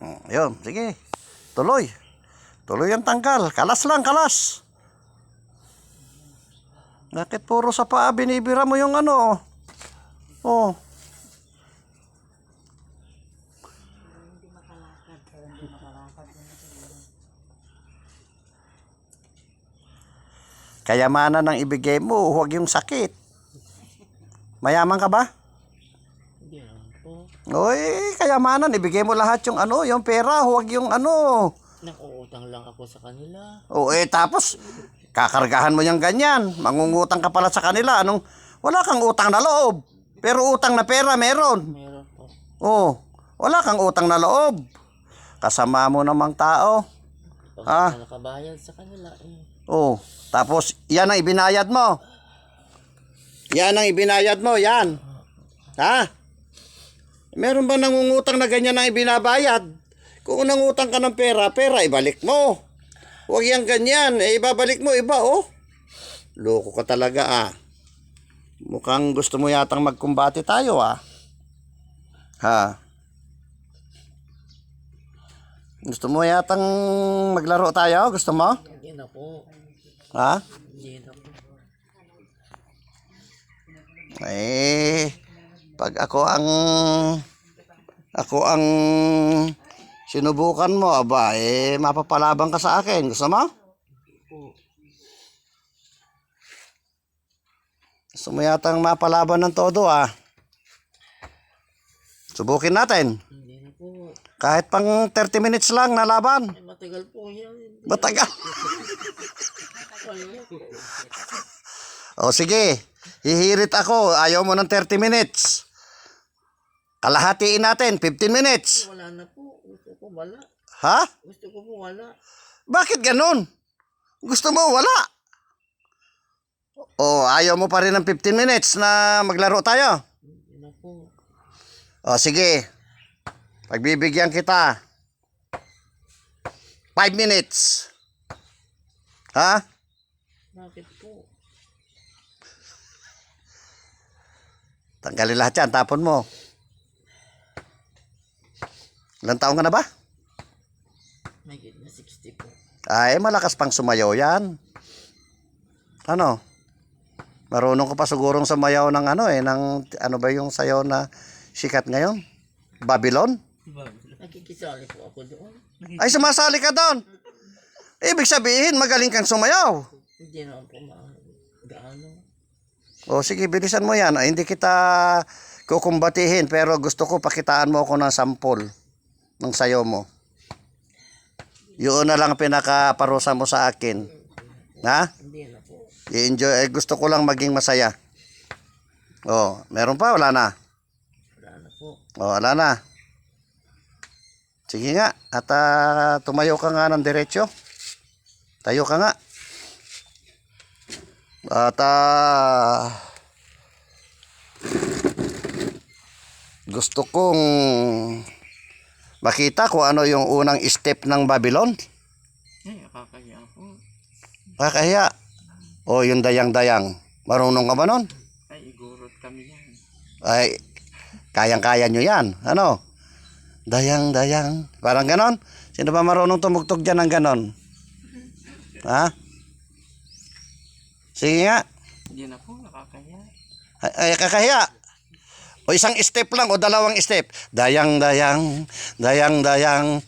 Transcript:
Mm, Yun, sige. Tuloy. Tuloy ang tanggal. Kalas lang, kalas. Bakit puro sa paa binibira mo yung ano? Oh. Kayamanan ang ibigay mo, huwag yung sakit. Mayaman ka ba? Oy, kayamanan, ibigay mo lahat yung ano, yung pera, huwag yung ano. Nakuutang lang ako sa kanila. O eh, tapos, kakargahan mo yung ganyan. Mangungutang ka pala sa kanila. Anong, wala kang utang na loob. Pero utang na pera, meron. Meron po. Oh, wala kang utang na loob. Kasama mo namang tao. Pag Ah. ah. nakabayad sa kanila eh. Oh, tapos, yan ang ibinayad mo. Yan ang ibinayad mo, yan. Ha? Meron ba nangungutang na ganyan ang ibinabayad? Kung nangutang ka ng pera, pera, ibalik mo. Huwag yan ganyan, eh, ibabalik mo iba, oh. Loko ka talaga, ah. Mukhang gusto mo yatang magkumbati tayo, ah. Ha? Gusto mo yatang maglaro tayo? Gusto mo? Hindi na po. Ha? Hindi na po. Eh, pag ako ang ako ang sinubukan mo, aba, eh, mapapalabang ka sa akin. Gusto mo? Gusto mo yatang mapalaban ng todo, ah. Subukin natin. Kahit pang 30 minutes lang na laban. Matagal po yan. Matagal. O sige, hihirit ako. Ayaw mo ng 30 minutes. Kalahatiin natin, 15 minutes. Wala na po. Gusto ko wala. Ha? Gusto ko po wala. Bakit ganun? Gusto mo, wala. O, ayaw mo pa rin ng 15 minutes na maglaro tayo? Hindi na po. O, sige. Pagbibigyan kita. 5 minutes. Ha? Bakit po? Tanggalin lahat yan, tapon mo. Ilang taong ka na ba? May na 60 po. Ay, malakas pang sumayaw yan. Ano? Marunong ko pa sigurong sumayaw ng ano eh, ng ano ba yung sayaw na sikat ngayon? Babylon? Nakikisali po ako doon. Ay, sumasali ka doon. Ibig sabihin, magaling kang sumayaw. Hindi na po ma... Gaano? O sige, bilisan mo yan. Ay, hindi kita kukumbatihin, pero gusto ko pakitaan mo ako ng sampol ng sayaw mo. Yun na lang ang pinakaparusa mo sa akin. Ha? I-enjoy. Eh, gusto ko lang maging masaya. Oh, meron pa? Wala na? Wala na po. Oh, wala na. Sige nga. At ah, tumayo ka nga ng diretsyo. Tayo ka nga. At ah, gusto kong makita kung ano yung unang step ng Babylon. Ay, nakakaya po. Kakahiya. O yung dayang-dayang. Marunong ka ba nun? Ay, igurot kami yan. Ay, kayang-kaya nyo yan. Ano? Dayang-dayang. Parang ganon. Sino ba marunong tumugtog dyan ng ganon? Ha? Sige nga. Hindi na po, nakakaya. Ay, ay kakahiya. O isang step lang o dalawang step. Dayang-dayang, dayang-dayang,